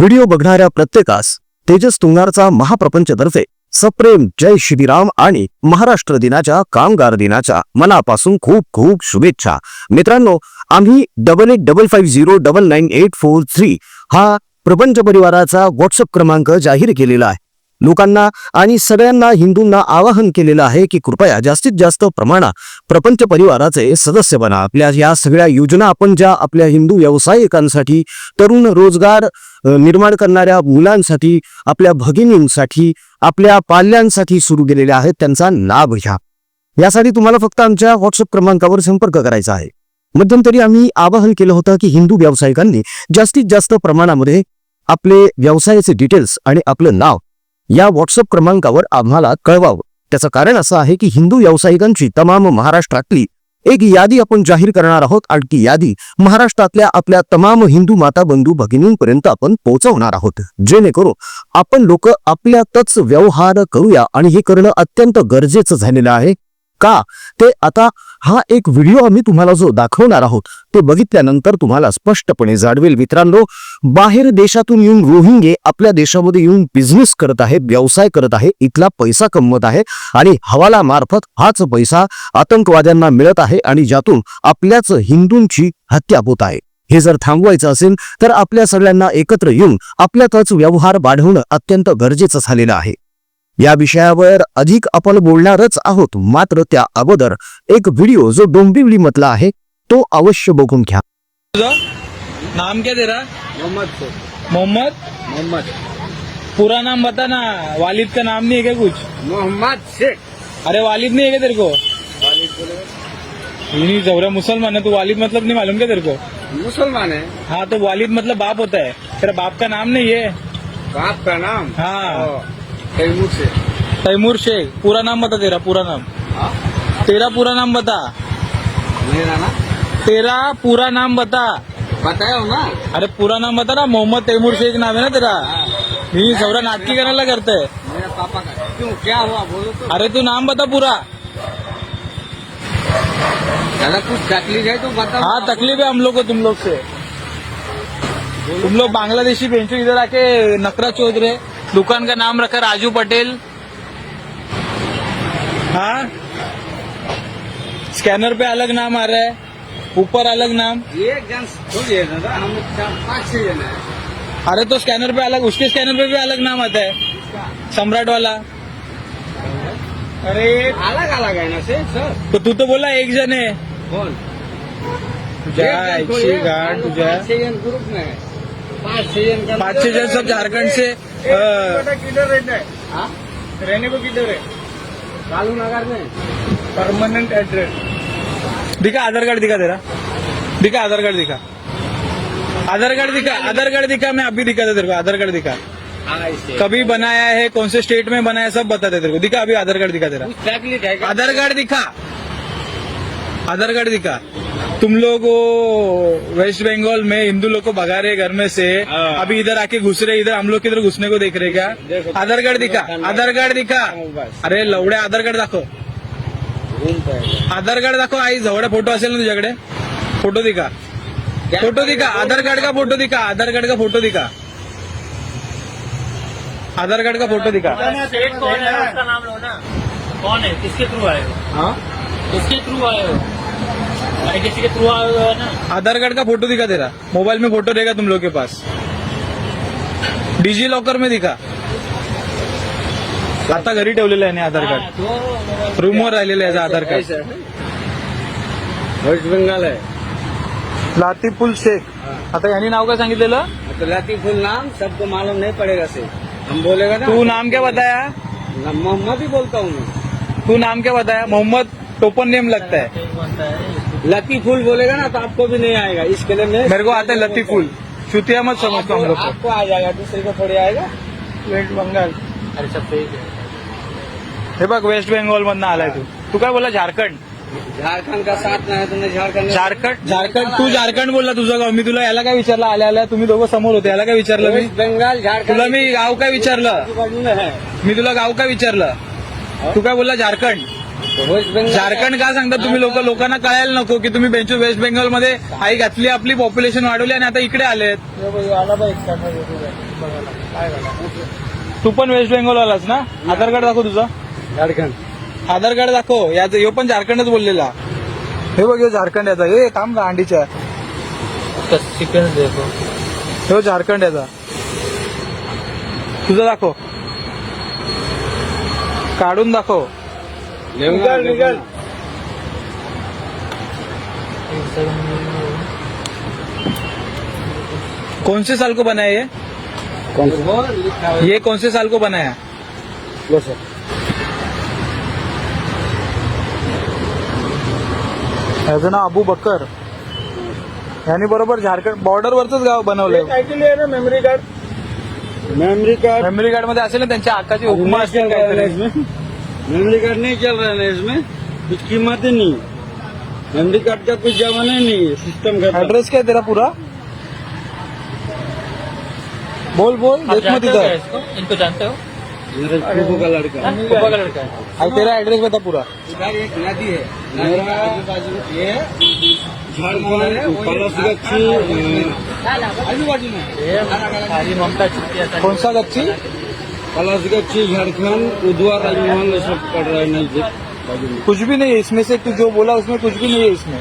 Video बघणाऱ्या प्रत्येकास तेजस तुंगारचा महाप्रपंचतर्फे सप्रेम जय श्रीराम आणि महाराष्ट्र दिनाच्या कामगार दिनाच्या मनापासून खूप खूप शुभेच्छा. मित्रांनो आम्ही double eight double five zero double nine eight four three हा प्रपंच परिवाराचा व्हॉट्सअप क्रमांक जाहीर केलेला आहे. लोकांना आणि सगळ्यांना हिंदूंना आवाहन केलेलं आहे की कृपया जास्तीत जास्त प्रमाणात प्रपंच परिवाराचे सदस्य बना. आपल्या या सगळ्या योजना आपण ज्या आपल्या हिंदू व्यावसायिकांसाठी तरुण रोजगार निर्माण करणाऱ्या मुलांसाठी आपल्या भगिनींसाठी आपल्या पाल्यांसाठी सुरू केलेल्या आहेत त्यांचा लाभ घ्या. यासाठी तुम्हाला फक्त आमच्या व्हॉट्सअप क्रमांकावर संपर्क करायचा आहे. मध्यंतरी आम्ही आवाहन केलं होतं की हिंदू व्यावसायिकांनी जास्तीत जास्त प्रमाणामध्ये आपले व्यवसायाचे डिटेल्स आणि आपलं नाव या व्हॉट्सअप क्रमांकावर आम्हाला कळवावं. त्याचं कारण असं आहे की हिंदू व्यावसायिकांची तमाम महाराष्ट्रातली एक यादी आपण जाहीर करणार आहोत. आणि ती यादी महाराष्ट्रातल्या आपल्या तमाम हिंदू माता बंधू भगिनींपर्यंत आपण पोहोचवणार आहोत. जेणेकरून आपण लोक आपल्यातच व्यवहार करूया आणि हे करणं अत्यंत गरजेचं झालेलं आहे. का? ते आता हा एक व्हिडिओ आम्ही तुम्हाला जो दाखवणार आहोत ते बघितल्यानंतर तुम्हाला स्पष्टपणे जाणवेल. मित्रांनो बाहेर देशातून येऊन रोहिंगे आपल्या देशामध्ये येऊन बिझनेस करत आहे व्यवसाय करत आहे इथला पैसा कमवत आहे आणि हवाला मार्फत हाच पैसा आतंकवाद्यांना मिळत आहे आणि ज्यातून आपल्याच हिंदूंची हत्या होत आहे. हे जर थांबवायचं असेल तर आपल्या सगळ्यांना एकत्र येऊन आपल्यातच व्यवहार वाढवणं अत्यंत गरजेचं झालेलं आहे. या विषयावर अधिक आपण बोलणारच आहोत. मात्र त्या अगोदर एक व्हिडिओ जो डोंबिवली मधला आहे तो अवश्य बघून घ्या. तुझा? नाम क्या तेरा? मोहम्मद से मोहम्मद? मोहम्मद. पूरा नाम बता ना. वालिद का नाम नहीं है क्या कुछ? मोहम्मद शेख. अरे वालिद नहीं है क्या तेरे को? ये नहीं जवरा मुसलमान है तो वालिद मतलब नहीं मालूम क्या तेरे को? मुसलमान है? हाँ तो वालिद मतलब बाप होता है। तेरा बाप का नाम नहीं है? बाप का नाम? हाँ। तैमूर से तैमूर शेख पूरा नाम बता तेरा पूरा नाम. हाँ? तेरा पूरा नाम बता. मेरा ना तेरा पूरा नाम बता. बताया हो ना? अरे पूरा नाम बता ना मोहम्मद तैमूर शेख नाम है ना तेरा. ये जवरा नाटकी करायला करते मेरा पापा का? क्यों? क्या हुआ? बोलो तो. अरे तू नाम बता पूरा. कुछ तकलीफ है तो बताओ. हाँ तकलीफ है हम लोग को तुम लोग से. तुम लोग बांग्लादेशी बेंचो इधर आके नकरा चोद रहे. दुकान का नाम रखा राजू पटेल। हाँ? स्कैनर पे अलग नाम आ रहा है ऊपर अलग नाम। ये जन थोड़ी है दादा हम पाँच छह जन है। अरे तो स्कैनर पे अलग उसके स्कैनर पे भी अलग नाम आता है। सम्राट वाला। अरे अलग अलग है ना से सर। तो तू तो बोला एक जन है। कौन? गाठ ग्रुप में पाँच छह जन सब झारखंड से। किधर रहता है? हाँ? रहने को किधर है? कालू नगर में। परमानेंट एड्रेस दिखा आधार कार्ड दिखा तेरा। दिखा आधार कार्ड दिखा। आधार कार्ड दिखा आधार कार्ड दिखा मैं अभी दिखा था तेरे को आधार कार्ड दिखा। हाँ कभी बनाया है कौन से स्टेट में बनाया सब बता दे तेरे को। दिखा अभी आधार कार्ड दिखा तेरा। है आधार कार्ड दिखा। आधार कार्ड दिखा। तुम लोग वेस्ट बंगाल में हिंदू लोग को भगा रहे घर में से। हाँ। अभी इधर आके घुस रहे इधर हम लोग किधर घुसने को देख रहे क्या? देखो। आधार कार्ड दिखा आधार कार्ड दिखा। अरे लवडे आधार कार्ड दाखव घूम आधार कार्ड दाखव आई जवळ फ़ोटो असेल ना तुझ्याकडे? फ़ोटो दिखा। फ़ोटो दिखा आधार कार्ड का फ़ोटो दिखा आधार कार्ड का फ़ोटो दिखा। आधार कार्ड का फ़ोटो दिखा। स्टेट कौन है? उसका नाम लो ना। कौन है? किसके थ्रू आए हो? हाँ? किसके थ्रू आए हो? के थ्रू आधार कार्ड का फोटो दिखा तेरा मोबाइल में फोटो रहेगा तुम लोग के पास। डिजी लॉकर में दिखा। आता घरी ठेवलेलं आहे ना आधार कार्ड? हाँ, तो रूमवर राहिलेलं आहे आधार कार्ड. वेस्ट बंगाल है लातीफुल शेख. आता यांनी नाव काय सांगितलेलं? तो लतीफुल नाम सबको मालूम नहीं पड़ेगा से। हम बोलेगा ना? तू नाम क्या बताया? मोहम्मद ही बोलता हूँ तू नाम क्या बताया? मोहम्मद? टोपन नेम लगता है। लतीफुल बोलेगा ना तो आपको भी नहीं आएगा। इसके लिए मैं मेरे को आता है लतीफुल चुतिया मत समझता हम लोग आपको, आ जाएगा दूसरे को थोड़ी आएगा। वेस्ट बंगाल। अरे सब है। हे बघ वेस्ट बेंगॉल मधनं आलाय तू. तू काय बोला झारखंड? झारखंड का साथ में है तुमने झारखंड झारखंड? झारखंड तू झारखंड बोलला तुझं गाव. मी तुला याला काय विचारलं? आल्या आल्या तुम्ही दोघं समोर होते. याला काय विचारलं मी? वेस्ट बंगाल झारखंड तुला मी गाव काय विचारलं? में है तुला गाव काय विचारलं? तू काय बोलला झारखंड? झारखंड का सांगता तुम्ही लोक? लोकांना कळायला नको की तुम्ही बेंचू वेस्ट बेंगॉलमध्ये आई घातली आपली पॉप्युलेशन वाढवली आणि आता इकडे आलेत. तू पण वेस्ट बेंगॉल. आलास ना आधार कार्ड दाखव तुझं. झारखंड. आधार कार्ड दाखव. याचं ह्यो पण झारखंडच बोललेला. हे बघ झारखंड याचा. हे थांब का अंडीच्या ह्यो झारखंड याचा. तुझं दाखव. काढून दाखव. निकल निकल कौन से साल को बनाया ये? कौन सा? है ये कौन से साल को बनाया? लो सर। याचं नाव अबू बकर. यांनी बरोबर झारखंड बॉर्डरवरच गाव बनवलंय टाइटल है ना memory card memory card memory कार्डमध्ये असेल ना त्यांच्या रहा है ना काहीतरी. मेमोरी कार्ड नहीं चल रहा है ना इसमें? कुछ कीमत ही नहीं। मेमोरी कार्ड का कुछ जमाना ही नहीं है सिस्टम का एड्रेस क्या है तेरा पूरा? बोल बोल देख मत हो इधर। इनको जानते हो? का लड़का। हाँ? का लड़का है। अब तेरा एड्रेस बता पूरा। इधर एक नदी है। मेरा ये झारखंड बाजू में। ममता कौन सा गच्ची? पलसगच्छी झारखंड उद्वार राजमहल ये सब पड़ रहा है नज़दीक कुछ भी नहीं है इसमें से तू जो बोला उसमें कुछ भी नहीं है इसमें।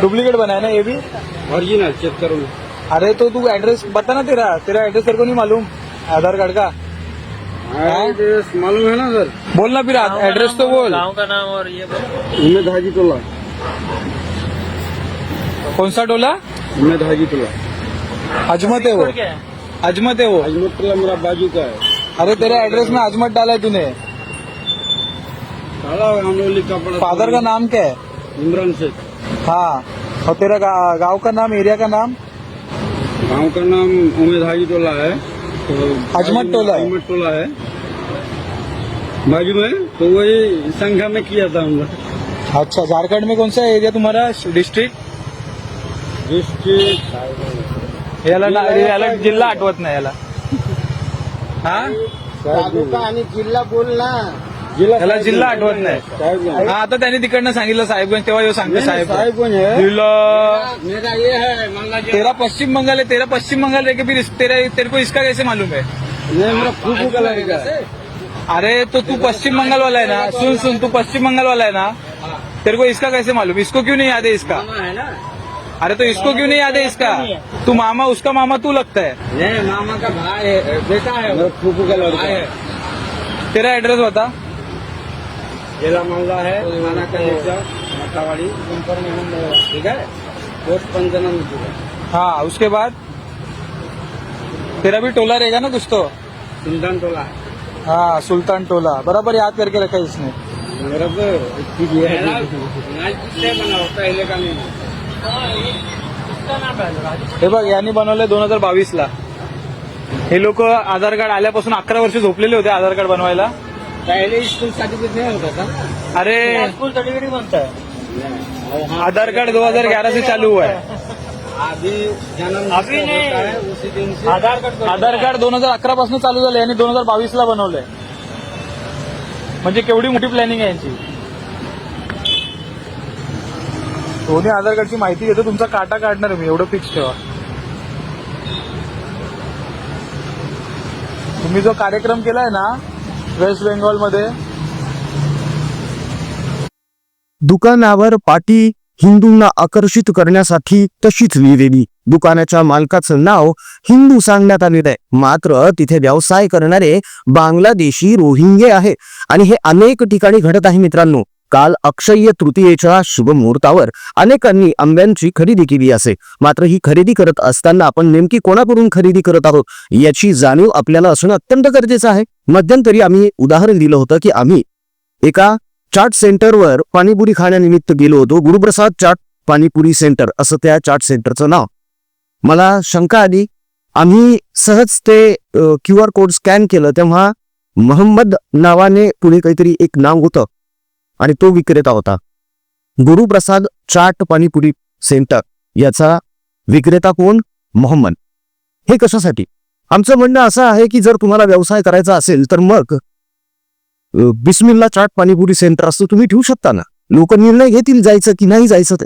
डुप्लीकेट बनाया ना ये भी? ओरिजिनल चेक करो अरे तो तू एड्रेस बता ना तेरा तेरा एड्रेस तेरे को नहीं मालूम। आधार कार्ड का। एड्रेस मालूम है ना सर? बोलना फिर एड्रेस तो बोल। गाँव का नाम और ये बोलो। उम्मेद हाजी टोला। कौन सा टोला? उम्मेद हाजी टोला। अजमत है वो। है? अजमत है वो। अजमत टोला मेरा बाजू का है। अरे तेरे एड्रेस में अजमत डाला है तूने। फादर का नाम क्या है? इमरान शेख। हाँ। और तेरा गा- गाँव का नाम एरिया का नाम? गाँव का नाम उमेद हाजी टोला है। तो अजमत टोला है। अजमत टोला है। बाजू में? तो वही संख्या में किया था हम लोग। अच्छा झारखंड में कौन सा एरिया तुम्हारा? डिस्ट्रिक्ट? डिस्ट्रिक्ट? याला ना- याला जिल्हा आठवत नाही याला. हा? तालुका आणि जिल्हा बोल ना. जिल्हा त्याला जिल्हा आठवत नाही. हा आता त्यांनी तिकडनं सांगितलं साहेबगंज तेव्हा येऊ सांगतो साहेब साहेबगंज है. जिल्हा मेरा ये है तेरा पश्चिम बंगाल है तेरा पश्चिम बंगाल है कि फिर इस- तेरा तेरे को इसका कैसे मालूम है? नहीं मेरा फूफू का लड़का है अरे तो तू पश्चिम बंगाल वाला है. ना सुन सुन तू पश्चिम बंगाल वाला है. ना तेरे को इसका कैसे मालूम? इसको क्यों नहीं याद है इसका? है ना? अरे तो इसको क्यों नहीं याद है इसका? तू मामा उसका मामा तू लगता है? नहीं मामा का भाई है बेटा है मेरा फूफू का लड़का। है। तेरा एड्रेस बता। जिला मालदा है थाना का हिस्सा ऊपर में हम ठीक है? पोस्ट पंचना में हाँ। उसके बाद? तेरा भी टोला रहेगा ना कुछ तो? सुल्तान टोला है। हाँ सुल्तान टोला। बराबर याद करके रखा है इसने। मेरा तो है है का नहीं। हे बघ यांनी बनवलंय दोन हजार बावीस ला हे लोक आधार कार्ड आल्यापासून अकरा वर्ष झोपलेले होते आधार कार्ड बनवायला. स्कूल सर्टिफिकेट होता अरे स्कूल सर्टिफिकेट बनता आधार कार्ड 2011 से चालू हुआ है अभी अभी आधार कार्ड आधार कार्ड दोन हजार अकरा पासून चालू झालं यांनी दोन हजार बावीस ला बनवलंय. म्हणजे केवढी मोठी प्लॅनिंग आहे यांची. दोन्ही आधार कार्डची माहिती घेतो तुमचा काटा काढणार मी एवढं फिक्स ठेवा. तुम्ही जो कार्यक्रम केलाय ना वेस्ट बेंगॉलमध्ये दुकानावर पाटी हिंदूंना आकर्षित करण्यासाठी तशीच लिहिलेली. दुकानाच्या मालकाचं नाव हिंदू सांगण्यात आलेलं आहे. मात्र तिथे व्यवसाय करणारे बांगलादेशी रोहिंगे आहे. आणि हे अनेक ठिकाणी घडत आहे मित्रांनो. काल अक्षय्य तृतीयेच्या शुभ मुहूर्तावर अनेकांनी आंब्यांची खरेदी केली असे. मात्र ही खरेदी करत असताना आपण नेमकी कोणाकडून खरेदी करत आहोत याची जाणीव आपल्याला असणं अत्यंत गरजेचं आहे. मध्यंतरी आम्ही उदाहरण दिलं होतं की आम्ही एका चाट सेंटरवर पाणीपुरी खाण्यानिमित्त गेलो होतो. गुरुप्रसाद चाट पाणीपुरी सेंटर असं त्या चाट सेंटरचं नाव. मला शंका आली. आम्ही सहज ते क्यू आर कोड स्कॅन केलं तेव्हा महम्मद नावाने पुढे काहीतरी एक नाव होतं. आणि तो विक्रेता होता. गुरुप्रसाद चाट पाणीपुरी सेंटर याचा विक्रेता कोण? मोहम्मद. हे कशासाठी? आमचं म्हणणं असं आहे की जर तुम्हाला व्यवसाय करायचा असेल तर मग बिस्मिल्ला चाट पाणीपुरी सेंटर असतो तुम्ही ठेवू शकता ना? लोक निर्णय घेतील जायचं की नाही जायचं ते.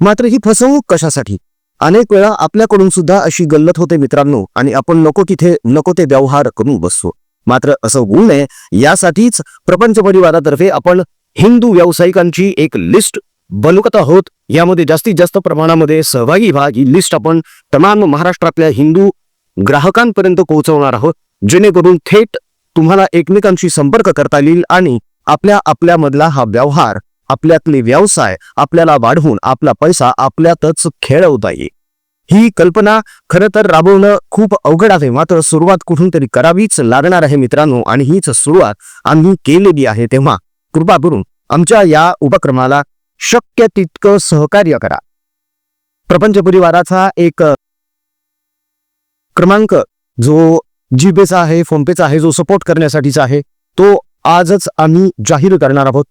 मात्र ही फसवणूक कशासाठी? अनेक वेळा आपल्याकडून सुद्धा अशी गल्लत होते मित्रांनो आणि आपण नको तिथे नको ते व्यवहार करून बसतो. मात्र असं होऊ नये यासाठीच प्रपंच परिवारातर्फे आपण हिंदू व्यावसायिकांची एक लिस्ट बनवत आहोत. यामध्ये जास्तीत जास्त प्रमाणामध्ये सहभागी व्हा. ही लिस्ट आपण तमाम महाराष्ट्रातल्या हिंदू ग्राहकांपर्यंत पोहोचवणार आहोत. जेणेकरून थेट तुम्हाला एकमेकांशी संपर्क करता येईल आणि आपल्या आपल्यामधला हा व्यवहार आपल्यातले व्यवसाय आपल्याला वाढवून आपला पैसा आपल्यातच खेळवता येईल. ही कल्पना खरं तर राबवणं खूप अवघड आहे. मात्र सुरुवात कुठून तरी करावीच लागणार आहे मित्रांनो. आणि हीच सुरुवात आम्ही केलेली आहे तेव्हा कृपा करून आमच्या या उपक्रमाला शक्य तितकं सहकार्य करा. प्रपंच परिवाराचा एक क्रमांक जो जीपेचा आहे फोनपेचा आहे जो सपोर्ट करण्यासाठीचा आहे तो आजच आम्ही जाहीर करणार आहोत.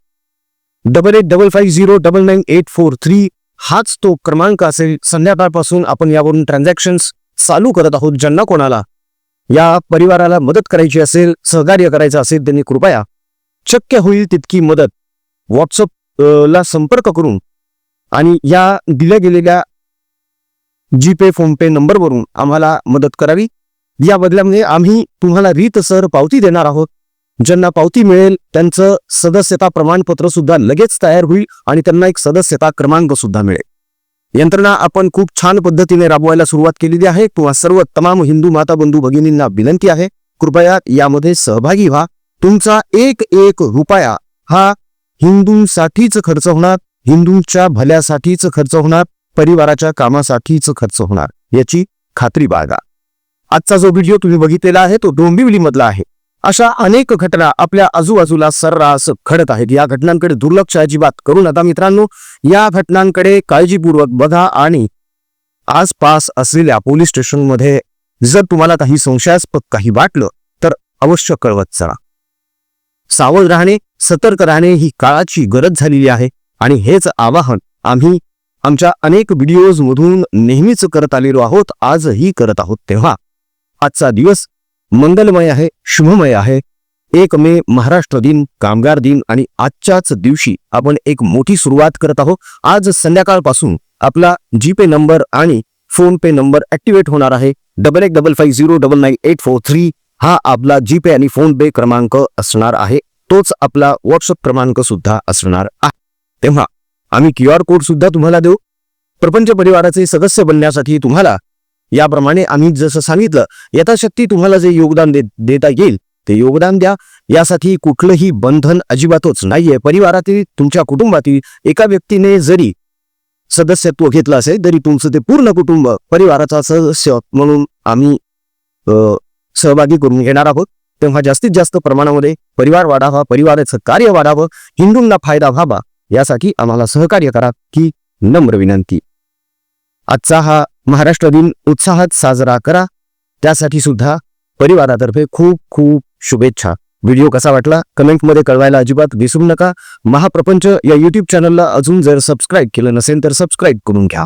Double eight double five zero double nine eight four three हाच तो क्रमांक असेल. संध्याकाळपासून आपण यावरून ट्रान्झॅक्शन्स चालू करत आहोत. ज्यांना कोणाला या परिवाराला मदत करायची असेल सहकार्य करायचं असेल त्यांनी कृपया शक्य होईल तितकी मदत. व्हॉट्सअप ला संपर्क करून आणि या दिल्या गेलेल्या जीपे फोनपे नंबरवरून आम्हाला मदत करावी. या बदल्यामध्ये आम्ही तुम्हाला रीतसर पावती देणार आहोत. ज्यांना पावती मिळेल त्यांचं सदस्यता प्रमाणपत्र सुद्धा लगेच तयार होईल आणि त्यांना एक सदस्यता क्रमांक सुद्धा मिळेल. यंत्रणा आपण खूप छान पद्धतीने राबवायला सुरुवात केलेली आहे. किंवा सर्व तमाम हिंदू माता बंधू भगिनींना विनंती आहे. कृपया यामध्ये सहभागी व्हा. तुमचा एक एक रुपया हा हिंदूंसाठीच खर्च होणार हिंदूंच्या भल्यासाठीच खर्च होणार परिवाराच्या कामासाठीच खर्च होणार याची खात्री बाळगा. आजचा जो व्हिडिओ तुम्ही बघितलेला आहे तो डोंबिवलीमधला आहे. अशा अनेक घटना आपल्या आजूबाजूला सर्रास घडत आहेत. या घटनांकडे दुर्लक्ष अजिबात करू नका मित्रांनो. या घटनांकडे काळजीपूर्वक बघा आणि आसपास असलेल्या पोलीस स्टेशनमध्ये जर तुम्हाला काही संशयास्पद काही वाटलं तर अवश्य कळवत चला. सावध राहणे सतर्क राहणे ही काळाची गरज झालेली आहे. आणि हेच आवाहन आम्ही आमच्या अनेक व्हिडिओजमधून नेहमीच करत आलेलो आहोत आजही करत आहोत तेव्हा. आजचा दिवस मंगलमय आहे शुभमय आहे. एक मे महाराष्ट्र दिन कामगार दिन आणि आजच्याच दिवशी आपण एक मोठी सुरुवात करत आहोत. आज संध्याकाळपासून आपला जीपे नंबर आणि फोन पे नंबर ऍक्टिव्हेट होणार आहे. डबल एक double five zero double nine eight four three हा आपला जीपे आणि फोन पे क्रमांक असणार आहे. तोच आपला व्हॉट्सअप क्रमांक सुद्धा असणार आहे. तेव्हा आम्ही क्यू आर कोड सुद्धा तुम्हाला देऊ. प्रपंच परिवाराचे सदस्य बनण्यासाठी तुम्हाला याप्रमाणे आम्ही जसं सांगितलं यथाशक्ती तुम्हाला जे योगदान दे देता येईल ते योगदान द्या. यासाठी कुठलंही बंधन अजिबातच नाहीये. परिवारातील तुमच्या कुटुंबातील एका व्यक्तीने जरी सदस्यत्व घेतलं असेल तरी तुमचं ते पूर्ण कुटुंब परिवाराचा सदस्य म्हणून आम्ही सहभागी करून घेणार आहोत. तेव्हा जास्तीत जास्त प्रमाणामध्ये परिवार वाढावा परिवाराचं कार्य वाढावं हिंदूंना फायदा व्हावा यासाठी आम्हाला सहकार्य करा ही नम्र विनंती. आजचा हा महाराष्ट्र दिन उत्साहात साजरा करा. त्यासाठी सुद्धा परिवारातर्फे खूप खूप शुभेच्छा. व्हिडिओ कसा वाटला? कमेंटमध्ये कळवायला अजिबात विसरू नका. महाप्रपंच या युट्यूब चॅनलला अजून जर सबस्क्राईब केलं नसेल तर सबस्क्राईब करून घ्या.